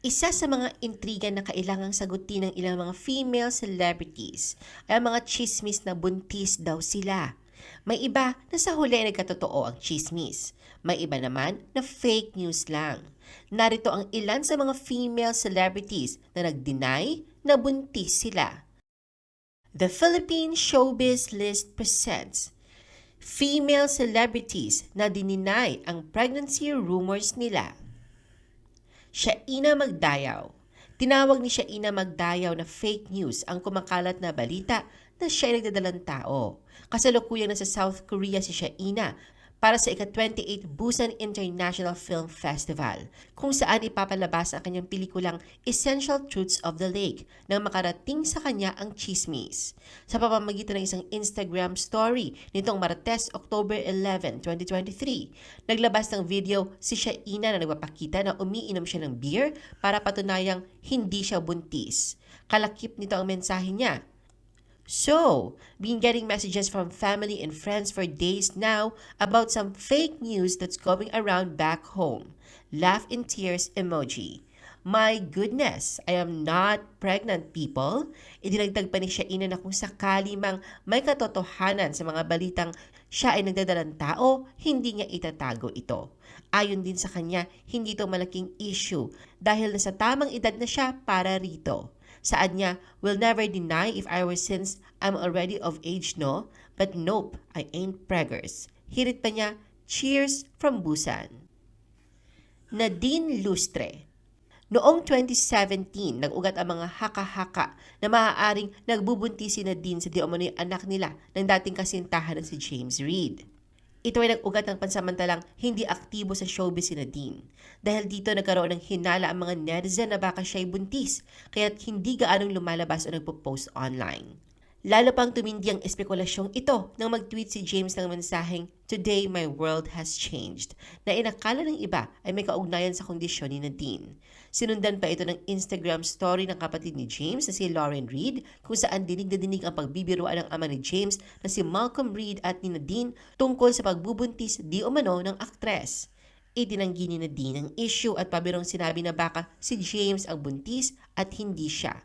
Isa sa mga intriga na kailangang sagutin ng ilang mga female celebrities ay ang mga chismis na buntis daw sila. May iba na sa huli ay nagkatotoo ang chismis. May iba naman na fake news lang. Narito ang ilan sa mga female celebrities na nag-deny na buntis sila. The Philippine Showbiz List presents Female Celebrities na dininay ang pregnancy rumors nila. Shaina Magdayaw. Tinawag ni Shaina Magdayaw na fake news ang kumakalat na balita na siya ay nagdadalang tao. Kasalukuyang nasa South Korea si Shaina para sa ika-28 Busan International Film Festival kung saan ipapalabas ang kanyang pelikulang Essential Truths of the Lake nang makarating sa kanya ang chismis. Sa pamamagitan ng isang Instagram story nitong Martes, October 11, 2023, naglabas ng video si Shaina na nagpapakita na umiinom siya ng beer para patunayang hindi siya buntis. Kalakip nito ang mensahe niya So, been getting messages from family and friends for days now about some fake news that's going around back home. Laugh in tears emoji. My goodness, I am not pregnant people. Idinagdag pa ni Shaina na kung sakali mang may katotohanan sa mga balitang siya ay nagdadalang tao, hindi niya itatago ito. Ayon din sa kanya, hindi ito malaking issue dahil nasa tamang edad na siya para rito. Saad niya, will never deny if I were since I'm already of age no, but nope, I ain't preggers. Hirit pa niya, cheers from Busan. Nadine Lustre Noong 2017, nag-ugat ang mga haka-haka na maaaring nagbubuntis si Nadine sa di umano'y anak nila ng dating kasintahan na si James Reid. Ito ay nag-ugat ng pansamantalang hindi aktibo sa showbiz si Nadine. Dahil dito nagkaroon ng hinala ang mga netizen na baka siya'y buntis, kaya't hindi gaanong lumalabas o nagpo-post online. Lalo pang tumindi ang espekulasyong ito nang mag-tweet si James ng mensaheng, Today my world has changed, na inakala ng iba ay may kaugnayan sa kondisyon ni Nadine. Sinundan pa ito ng Instagram story ng kapatid ni James na si Lauren Reed kung saan dinig na dinig ang pagbibiruan ng ama ni James na si Malcolm Reed at ni Nadine tungkol sa pagbubuntis di umano ng aktres. Itinanggi ni Nadine ang issue at pabirong sinabi na baka si James ang buntis at hindi siya.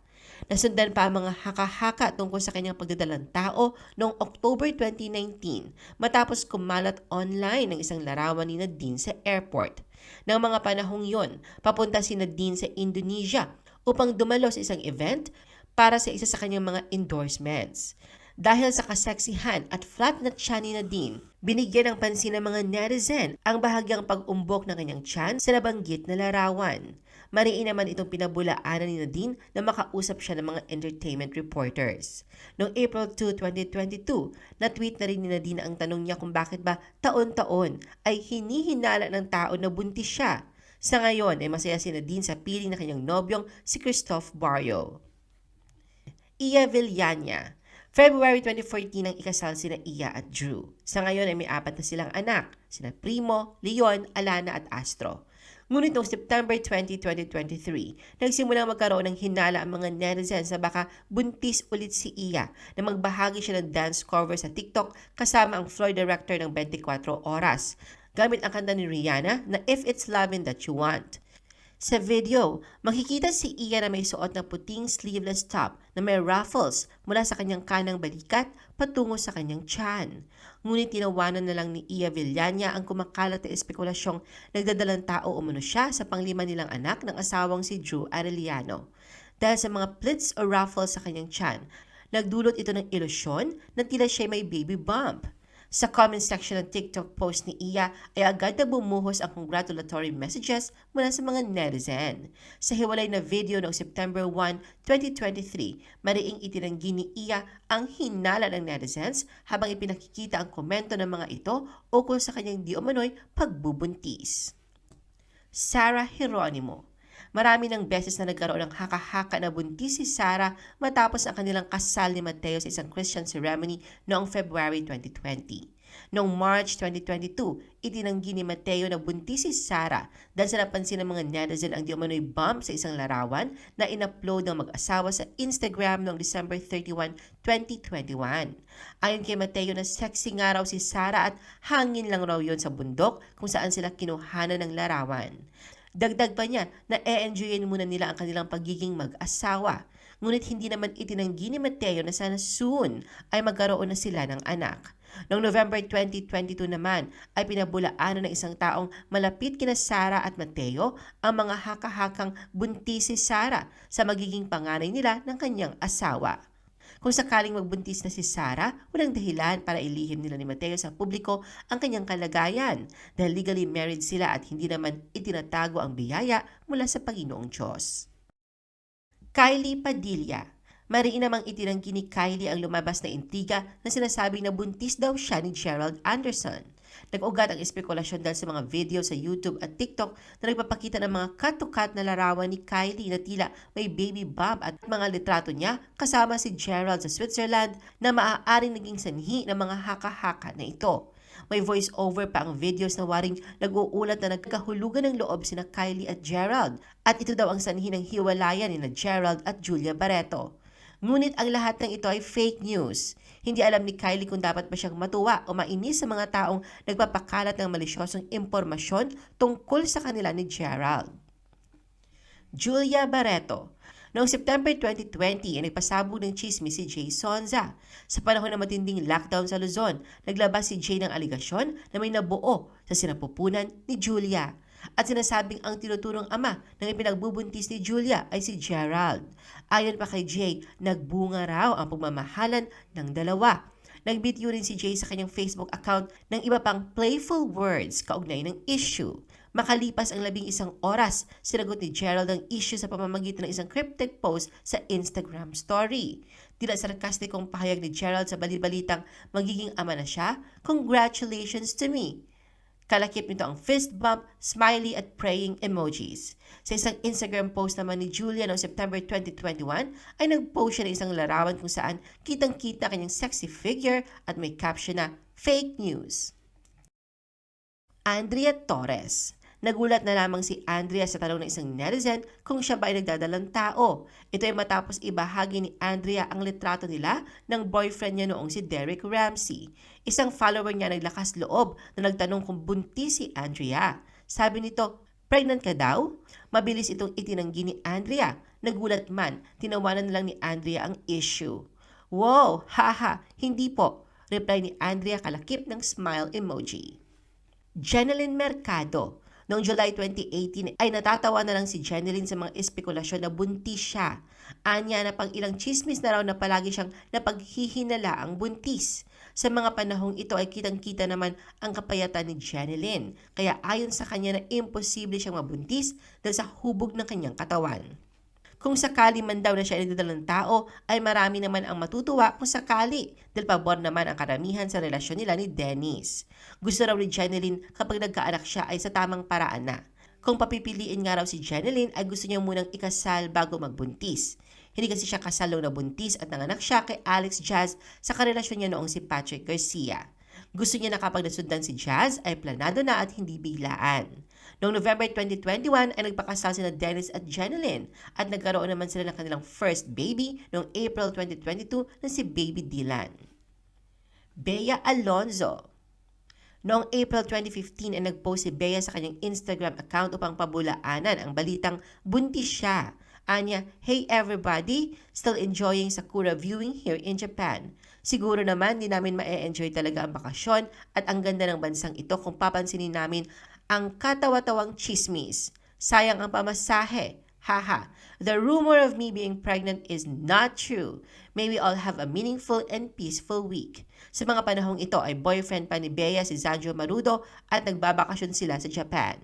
Nasundan pa ang mga haka-haka tungkol sa kanyang pagdadalang tao noong October 2019 matapos kumalat online ng isang larawan ni Nadine sa airport. Nang mga panahong yon, papunta si Nadine sa Indonesia upang dumalo sa isang event para sa isa sa kanyang mga endorsements. Dahil sa kaseksihan at flat na tiyan ni Nadine, binigyan ng pansin ng mga netizen ang bahagyang pag-umbok ng kanyang tiyan sa nabanggit na larawan. Mariin naman itong pinabulaanan ni Nadine na makausap siya ng mga entertainment reporters. Noong April 2, 2022, na-tweet na rin ni Nadine ang tanong niya kung bakit ba taon-taon ay hinihinala ng tao na buntis siya. Sa ngayon ay masaya si Nadine sa piling na kanyang nobyong si Christoph Barrio. Iya Villania February 2014 nang ikasal sina Iya at Drew. Sa ngayon ay may apat na silang anak, sina Primo, Leon, Alana at Astro. Ngunit noong September 20, 2023, nagsimulang magkaroon ng hinala ang mga netizens na baka buntis ulit si Iya na magbahagi siya ng dance cover sa TikTok kasama ang floor director ng 24 Oras gamit ang kanta ni Rihanna na If It's Lovin' That You Want. Sa video, makikita si Iya na may suot na puting sleeveless top na may ruffles mula sa kanyang kanang balikat patungo sa kanyang tiyan. Ngunit tinawanan na lang ni Iya Villania ang kumakalat na espekulasyong nagdadalang tao umano siya sa panglima nilang anak ng asawang si Drew Arellano. Dahil sa mga plits o ruffles sa kanyang tiyan, nagdulot ito ng ilusyon na tila siya may baby bump. Sa comment section ng TikTok post ni Iya ay agad na bumuhos ang congratulatory messages mula sa mga netizen. Sa hiwalay na video noong September 1, 2023, mariing itinanggi ni Iya ang hinala ng netizens habang ipinakikita ang komento ng mga ito ukol sa kanyang di umano'y pagbubuntis. Sarah Hieronimo Marami ng beses na nagkaroon ng haka-haka na buntis si Sarah matapos ang kanilang kasal ni Mateo sa isang Christian ceremony noong February 2020. Noong March 2022, itinanggi ni Mateo na buntis si Sarah dahil sa napansin ng mga netizen ang di umano'y bump sa isang larawan na inupload ng mag-asawa sa Instagram noong December 31, 2021. Ayon kay Mateo na sexy nga raw si Sarah at hangin lang raw yon sa bundok kung saan sila kinuhanan ng larawan. Dagdag pa niya na e-enjoyin muna nila ang kanilang pagiging mag-asawa. Ngunit hindi naman itinanggi ni Mateo na sana soon ay magkaroon na sila ng anak. Noong November 2022 naman ay pinabulaanan ng isang taong malapit kina Sara at Mateo ang mga haka-hakang buntis si Sara sa magiging panganay nila ng kanyang asawa. Kung sakaling magbuntis na si Sara, walang dahilan para ilihim nila ni Mateo sa publiko ang kanyang kalagayan dahil legally married sila at hindi naman itinatago ang biyaya mula sa Panginoong Diyos. Kylie Padilla Mariin namang itinanggi ni Kylie ang lumabas na intriga na sinasabing na buntis daw siya ni Gerald Anderson. Nag-ugat ang espekulasyon dahil sa mga video sa YouTube at TikTok na nagpapakita ng mga cut-to-cut na larawan ni Kylie na tila may baby bump at mga litrato niya kasama si Gerald sa Switzerland na maaaring naging sanhi ng mga haka-haka na ito. May voice-over pa ang videos na waring nag-uulat na nagkahulugan ng loob sina Kylie at Gerald at ito daw ang sanhi ng hiwalayan ni na Gerald at Julia Barreto. Ngunit ang lahat ng ito ay fake news. Hindi alam ni Kylie kung dapat ba siyang matuwa o mainis sa mga taong nagpapakalat ng malisyosong impormasyon tungkol sa kanila ni Gerald. Julia Barreto Noong September 2020, ay nagpasabog ng chismis si Jay Sonza. Sa panahon ng matinding lockdown sa Luzon, naglabas si Jay ng aligasyon na may nabuo sa sinapupunan ni Julia at sinasabing ang tinuturong ama ng ipinagbubuntis ni Julia ay si Gerald. Ayon pa kay Jay, nagbunga raw ang pagmamahalan ng dalawa. Nagbityo rin si Jay sa kanyang Facebook account ng iba pang playful words kaugnay ng issue. Makalipas ang labing isang oras, sinagot ni Gerald ang issue sa pamamagitan ng isang cryptic post sa Instagram story. Tila sarkastikong pahayag ni Gerald sa balibalitang magiging ama na siya, Congratulations to me! Kalakip nito ang fist bump, smiley at praying emojis. Sa isang Instagram post naman ni Julia noong September 2021 ay nag-post siya ng isang larawan kung saan kitang-kita kanyang sexy figure at may caption na fake news. Andrea Torres Nagulat na lamang si Andrea sa tanong ng isang netizen kung siya ba ay nagdadalang tao. Ito ay matapos ibahagi ni Andrea ang litrato nila ng boyfriend niya noong si Derek Ramsey. Isang follower niya naglakas loob na nagtanong kung buntis si Andrea. Sabi nito, pregnant ka daw? Mabilis itong itinanggi ni Andrea. Nagulat man, tinawanan lang ni Andrea ang issue. Wow, haha, hindi po. Reply ni Andrea kalakip ng smile emoji. Jeneline Mercado Noong July 2018 ay natatawa na lang si Jeneline sa mga espekulasyon na buntis siya. Anya na pang ilang chismis na raw na palagi siyang napaghihinala ang buntis. Sa mga panahong ito ay kitang-kita naman ang kapayatan ni Jeneline. Kaya ayon sa kanya na imposible siyang mabuntis dahil sa hubog ng kanyang katawan. Kung sakali man daw na siya ng tao, ay marami naman ang matutuwa kung sakali dahil pabor naman ang karamihan sa relasyon nila ni Dennis. Gusto raw ni Jeneline kapag nagkaanak siya ay sa tamang paraan na. Kung papipiliin nga raw si Jeneline ay gusto niya munang ikasal bago magbuntis. Hindi kasi siya kasal na buntis at nanganak siya kay Alex Jazz sa karelasyon niya noong si Patrick Garcia. Gusto niya na kapag nasundan si Jazz ay planado na at hindi biglaan. Noong November 2021 ay nagpakasal sina Dennis at Jeneline at nagkaroon naman sila ng kanilang first baby noong April 2022 na si Baby Dylan. Bea Alonzo Noong April 2015 ay nagpost si Bea sa kanyang Instagram account upang pabulaanan ang balitang buntis siya. Anya, hey everybody, still enjoying Sakura viewing here in Japan. Siguro naman di namin ma-enjoy talaga ang bakasyon at ang ganda ng bansang ito kung papansinin namin ang katawa-tawang chismis. Sayang ang pamasahe. Haha, the rumor of me being pregnant is not true. May we all have a meaningful and peaceful week. Sa mga panahong ito ay boyfriend pa ni Bea si Zanjo Marudo at nagbabakasyon sila sa Japan.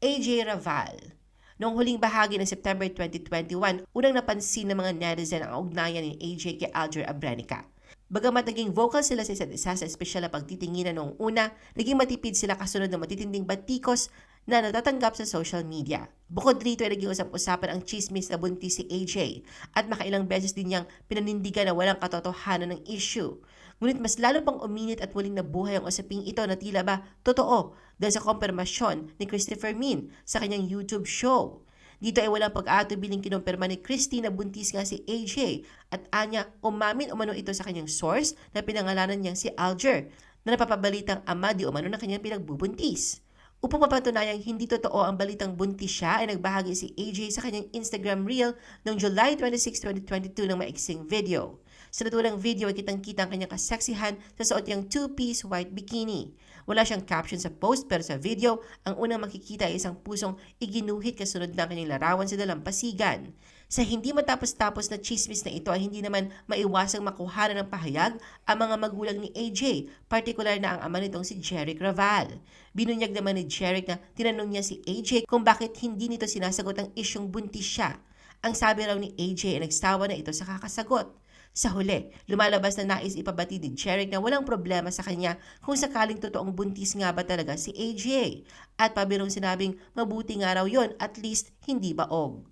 AJ Raval Noong huling bahagi ng September 2021, unang napansin ng mga netizen ang ugnayan ni AJ kay Alger Abrenica. Bagamat naging vocal sila sa isa't isa sa espesyal na pagtitinginan noong una, naging matipid sila kasunod ng matitinding batikos na natatanggap sa social media. Bukod rito ay naging usap-usapan ang chismis na buntis si AJ at makailang beses din niyang pinanindigan na walang katotohanan ng issue. Ngunit mas lalo pang uminit at muling nabuhay ang usaping ito na tila ba totoo dahil sa kompirmasyon ni Christopher Min sa kanyang YouTube show. Dito ay walang pag-aatubiling kinumpirma ni Christy na buntis nga si AJ at anya umamin umano ito sa kanyang source na pinangalanan niyang si Alger na napapabalitang ama di umano ng kanyang pinagbubuntis. Upang mapatunayang hindi totoo ang balitang buntis siya ay nagbahagi si AJ sa kanyang Instagram reel noong July 26, 2022 ng maiksing video. Sa naturang video ay kitang-kita ang kanyang kaseksihan sa suot niyang two-piece white bikini. Wala siyang caption sa post pero sa video, ang unang makikita ay isang pusong iginuhit kasunod ng kanyang larawan sa dalampasigan. Sa hindi matapos-tapos na chismis na ito ay hindi naman maiwasang makuha ng pahayag ang mga magulang ni AJ, partikular na ang ama nitong si Jeric Raval. Binunyag naman ni Jeric na tinanong niya si AJ kung bakit hindi nito sinasagot ang isyong buntis siya. Ang sabi raw ni AJ ay nagsawa na ito sa kakasagot. Sa huli, lumalabas na nais ipabati ni Jeric na walang problema sa kanya kung sakaling totoong buntis nga ba talaga si AJ. At pabirong sinabing mabuti nga raw yon at least hindi baog.